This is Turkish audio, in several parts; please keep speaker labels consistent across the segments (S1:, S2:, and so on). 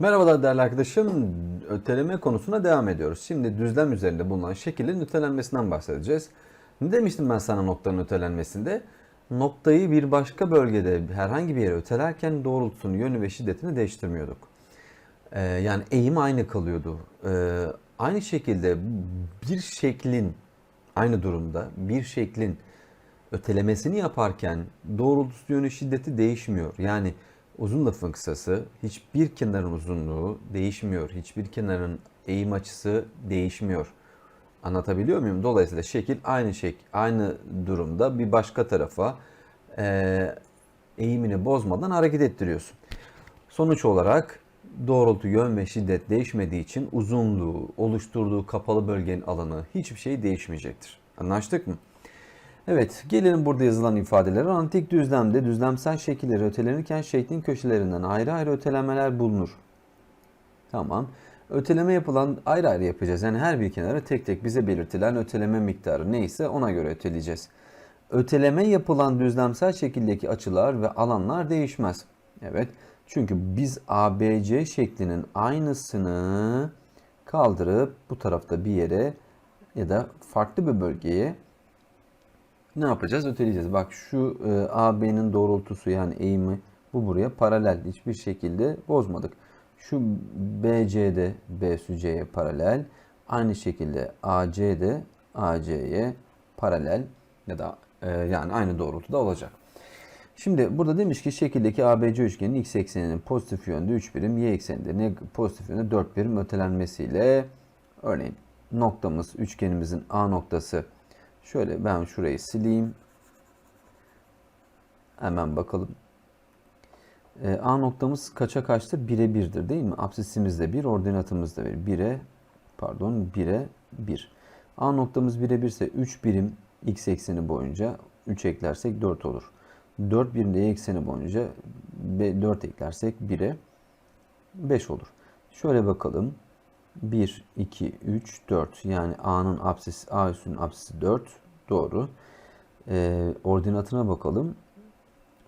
S1: Merhabalar değerli arkadaşım. Öteleme konusuna devam ediyoruz. Şimdi düzlem üzerinde bulunan şekillerin ötelenmesinden bahsedeceğiz. Ne demiştim ben sana noktanın ötelenmesinde? Noktayı bir başka bölgede herhangi bir yere ötelerken doğrultusunu, yönü ve şiddetini değiştirmiyorduk. Ee, yani eğim aynı kalıyordu. Ee, aynı şekilde bir şeklin aynı durumda bir şeklin ötelemesini yaparken doğrultusu yönü şiddeti değişmiyor. Yani uzun lafın kısası hiçbir kenarın uzunluğu değişmiyor. Hiçbir kenarın eğim açısı değişmiyor. Anlatabiliyor muyum? Dolayısıyla şekil aynı şek aynı durumda bir başka tarafa eee, eğimini bozmadan hareket ettiriyorsun. Sonuç olarak doğrultu, yön ve şiddet değişmediği için uzunluğu, oluşturduğu kapalı bölgenin alanı hiçbir şey değişmeyecektir. Anlaştık mı? Evet, gelelim burada yazılan ifadelere. Antik düzlemde düzlemsel şekilleri ötelenirken şeklin köşelerinden ayrı ayrı ötelemeler bulunur. Tamam. Öteleme yapılan ayrı ayrı yapacağız. Yani her bir kenara tek tek bize belirtilen öteleme miktarı neyse ona göre öteleyeceğiz. Öteleme yapılan düzlemsel şekildeki açılar ve alanlar değişmez. Evet. Çünkü biz ABC şeklinin aynısını kaldırıp bu tarafta bir yere ya da farklı bir bölgeye ne yapacağız? Öteleyeceğiz. Bak şu e, AB'nin doğrultusu yani eğimi bu buraya paralel. Hiçbir şekilde bozmadık. Şu BC'de BSUC'ye paralel. Aynı şekilde AC de AC'ye paralel ya da e, yani aynı doğrultuda olacak. Şimdi burada demiş ki şekildeki ABC üçgenin x ekseninin pozitif yönde 3 birim, y ekseninde neg- pozitif yönde 4 birim ötelenmesiyle örneğin noktamız, üçgenimizin A noktası şöyle ben şurayı sileyim. Hemen bakalım. Ee, A noktamız kaça kaçtır? 1'e 1'dir değil mi? Absisimiz de 1, ordinatımız da 1. 1'e pardon 1'e 1. A noktamız 1'e 1 ise 3 birim x ekseni boyunca 3 eklersek 4 olur. 4 birim de y ekseni boyunca 4 eklersek 1'e 5 olur. Şöyle bakalım. 1, 2, 3, 4. Yani A'nın apsisi, A üssünün apsisi 4. Doğru. Ee, ordinatına bakalım.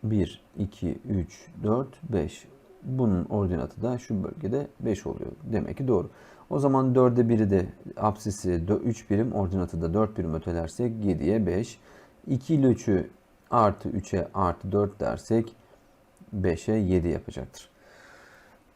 S1: 1, 2, 3, 4, 5. Bunun ordinatı da şu bölgede 5 oluyor. Demek ki doğru. O zaman 4'e 1'i de apsisi 3 birim, ordinatı da 4 birim ötelersek 7'ye 5. 2 ile 3'ü artı 3'e artı 4 dersek 5'e 7 yapacaktır.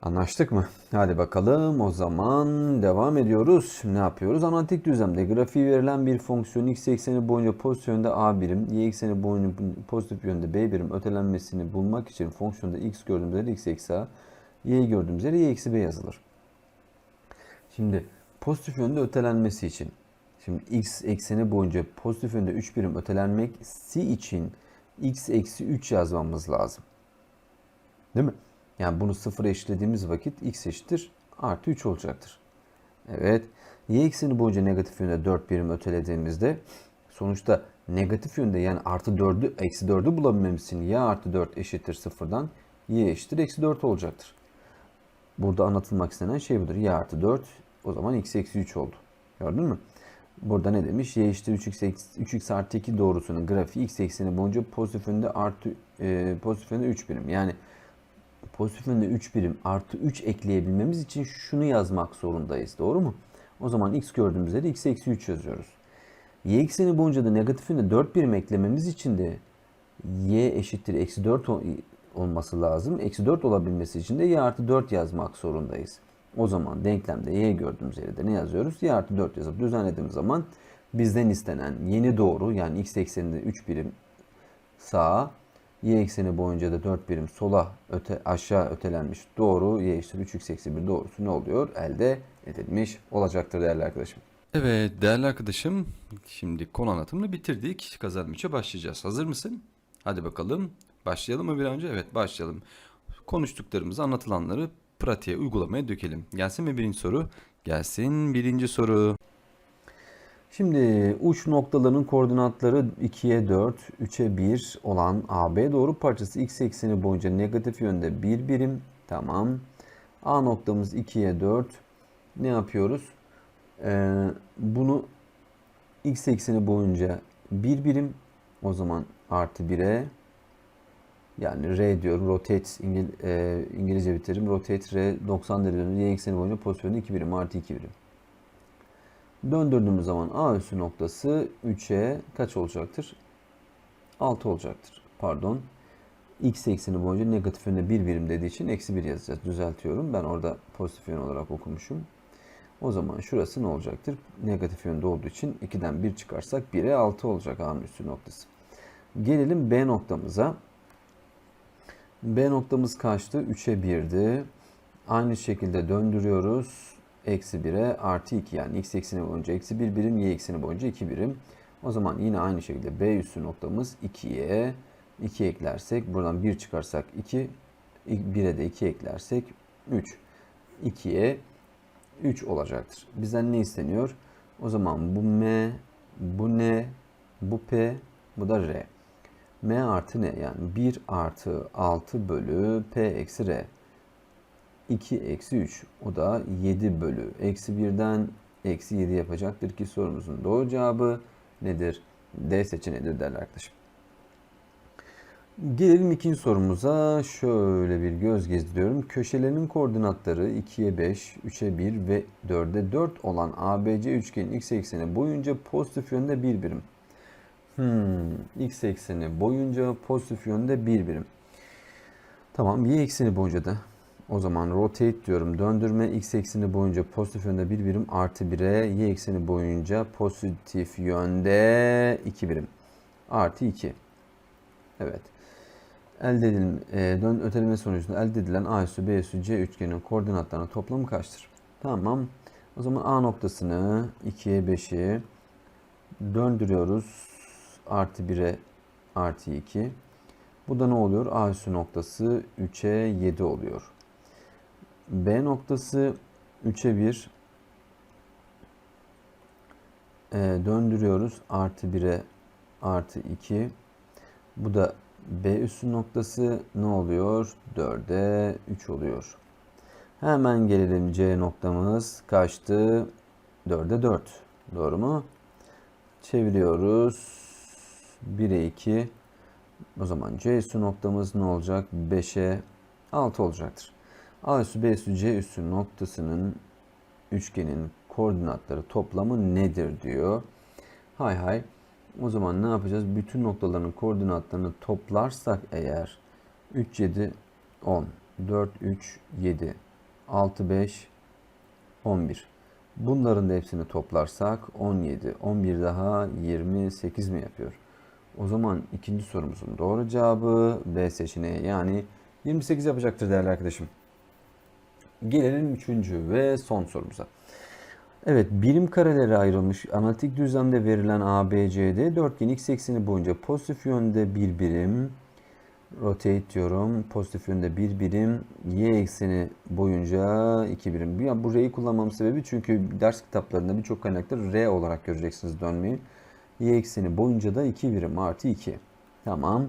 S1: Anlaştık mı? Hadi bakalım o zaman devam ediyoruz. Ne yapıyoruz? Analitik düzlemde grafiği verilen bir fonksiyon x ekseni boyunca pozitif yönde a birim, y ekseni boyunca pozitif yönde b birim ötelenmesini bulmak için fonksiyonda x gördüğümüz yere x eksi a, y gördüğümüz yere y eksi b yazılır. Şimdi pozitif yönde ötelenmesi için Şimdi x ekseni boyunca pozitif yönde 3 birim ötelenmesi için x eksi 3 yazmamız lazım. Değil mi? Yani bunu sıfıra eşitlediğimiz vakit x eşittir artı 3 olacaktır. Evet. Y ekseni boyunca negatif yönde 4 birim ötelediğimizde sonuçta negatif yönde yani artı 4'ü eksi 4'ü bulabilmemiz için y artı 4 eşittir sıfırdan y eşittir eksi 4 olacaktır. Burada anlatılmak istenen şey budur. y artı 4 o zaman x eksi 3 oldu. Gördün mü? Burada ne demiş? Y eşittir 3x, 3x artı 2 doğrusunun grafiği x ekseni boyunca pozitif yönde artı e, pozitif yönde 3 birim. Yani pozitif yönde 3 birim artı 3 ekleyebilmemiz için şunu yazmak zorundayız. Doğru mu? O zaman x gördüğümüz yere x eksi 3 yazıyoruz. Y ekseni boyunca da negatif yönde 4 birim eklememiz için de y eşittir eksi 4 olması lazım. Eksi 4 olabilmesi için de y artı 4 yazmak zorundayız. O zaman denklemde y gördüğümüz yere de ne yazıyoruz? y artı 4 yazıp düzenlediğimiz zaman bizden istenen yeni doğru yani x ekseninde 3 birim sağa y ekseni boyunca da 4 birim sola öte aşağı ötelenmiş doğru y eşittir 3x eksi 1 doğrusu ne oluyor? Elde edilmiş olacaktır değerli arkadaşım.
S2: Evet değerli arkadaşım şimdi konu anlatımını bitirdik. Kazanım 3'e başlayacağız. Hazır mısın? Hadi bakalım. Başlayalım mı bir önce? Evet başlayalım. Konuştuklarımızı anlatılanları pratiğe uygulamaya dökelim. Gelsin mi birinci soru? Gelsin birinci soru.
S1: Şimdi uç noktaların koordinatları 2'ye 4, 3'e 1 olan AB doğru parçası x ekseni boyunca negatif yönde 1 birim. Tamam. A noktamız 2'ye 4. Ne yapıyoruz? Ee, bunu x ekseni boyunca 1 birim. O zaman artı 1'e Yani R diyorum. Rotate İngil, e, İngilizce bir terim. Rotate R 90 derece dönüyor. Y ekseni boyunca pozitif yönde 2 birim artı 2 birim. Döndürdüğümüz zaman A üssü noktası 3'e kaç olacaktır? 6 olacaktır. Pardon. X ekseni boyunca negatif yönde 1 birim dediği için eksi 1 yazacağız. Düzeltiyorum. Ben orada pozitif yön olarak okumuşum. O zaman şurası ne olacaktır? Negatif yönde olduğu için 2'den 1 çıkarsak 1'e 6 olacak A'nın üssü noktası. Gelelim B noktamıza. B noktamız kaçtı? 3'e 1'di. Aynı şekilde döndürüyoruz. Eksi 1'e artı 2 yani x ekseni boyunca eksi 1 birim, y ekseni boyunca 2 birim. O zaman yine aynı şekilde B üssü noktamız 2'ye 2 eklersek buradan 1 çıkarsak 2, 1'e de 2 eklersek 3. 2'ye 3 olacaktır. Bizden ne isteniyor? O zaman bu M, bu N, bu P, bu da R. M artı ne? Yani 1 artı 6 bölü P eksi R. 2 eksi 3. O da 7 bölü eksi 1'den eksi 7 yapacaktır ki sorumuzun doğru cevabı nedir? D seçeneğidir değerli arkadaşım. Gelelim ikinci sorumuza. Şöyle bir göz gezdiriyorum. Köşelerinin koordinatları 2'ye 5, 3'e 1 ve 4'e 4 olan ABC üçgenin x ekseni boyunca pozitif yönde bir birim. Hmm, x ekseni boyunca pozitif yönde bir birim. Tamam, y ekseni boyunca da o zaman rotate diyorum. Döndürme x ekseni boyunca pozitif yönde bir birim artı 1'e y ekseni boyunca pozitif yönde 2 birim. Artı 2. Evet. Elde edilen, e, dön öteleme sonucunda elde edilen A üssü B üssü C üçgenin koordinatlarının toplamı kaçtır? Tamam. O zaman A noktasını 2'ye 5'i döndürüyoruz. Artı 1'e artı 2. Bu da ne oluyor? A üssü noktası 3'e 7 oluyor. B noktası 3'e 1 e, döndürüyoruz. Artı 1'e artı 2. Bu da B üssü noktası ne oluyor? 4'e 3 oluyor. Hemen gelelim C noktamız kaçtı? 4'e 4. Doğru mu? Çeviriyoruz. 1'e 2. O zaman C üssü noktamız ne olacak? 5'e 6 olacaktır. A üssü B üssü C üssü noktasının üçgenin koordinatları toplamı nedir diyor. Hay hay. O zaman ne yapacağız? Bütün noktaların koordinatlarını toplarsak eğer 3 7 10 4 3 7 6 5 11. Bunların da hepsini toplarsak 17, 11 daha 28 mi yapıyor? O zaman ikinci sorumuzun doğru cevabı B seçeneği yani 28 yapacaktır değerli arkadaşım. Gelelim üçüncü ve son sorumuza. Evet, birim karelere ayrılmış analitik düzlemde verilen ABCD dörtgen x ekseni boyunca pozitif yönde bir birim, rotate diyorum, pozitif yönde bir birim, y ekseni boyunca iki birim. Ya bu R'yi kullanmamın sebebi çünkü ders kitaplarında birçok kaynakta R olarak göreceksiniz dönmeyi. Y ekseni boyunca da iki birim artı 2. Tamam.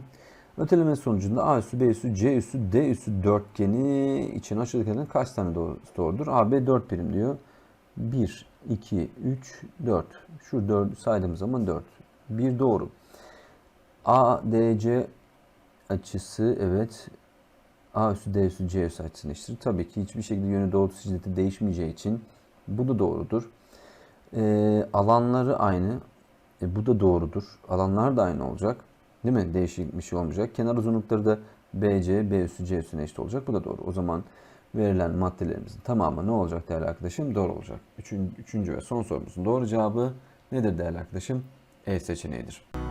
S1: Öteleme sonucunda A üssü, B üssü, C üssü, D üssü dörtgeni için açılırken kaç tane doğru, doğrudur? AB 4 birim diyor. 1, 2, 3, 4. Şu 4 saydığımız zaman 4. 1 doğru. ADC açısı evet A üssü D üssü C üssü açısını eşittir. Tabii ki hiçbir şekilde yönü doğrultusu şiddeti değişmeyeceği için bu da doğrudur. Ee, alanları aynı. E, bu da doğrudur. Alanlar da aynı olacak. Değil mi? Değişik bir şey olmayacak. Kenar uzunlukları da BC, B üssü, C üssüne eşit olacak. Bu da doğru. O zaman verilen maddelerimizin tamamı ne olacak değerli arkadaşım? Doğru olacak. Üçüncü, üçüncü ve son sorumuzun doğru cevabı nedir değerli arkadaşım? E seçeneğidir.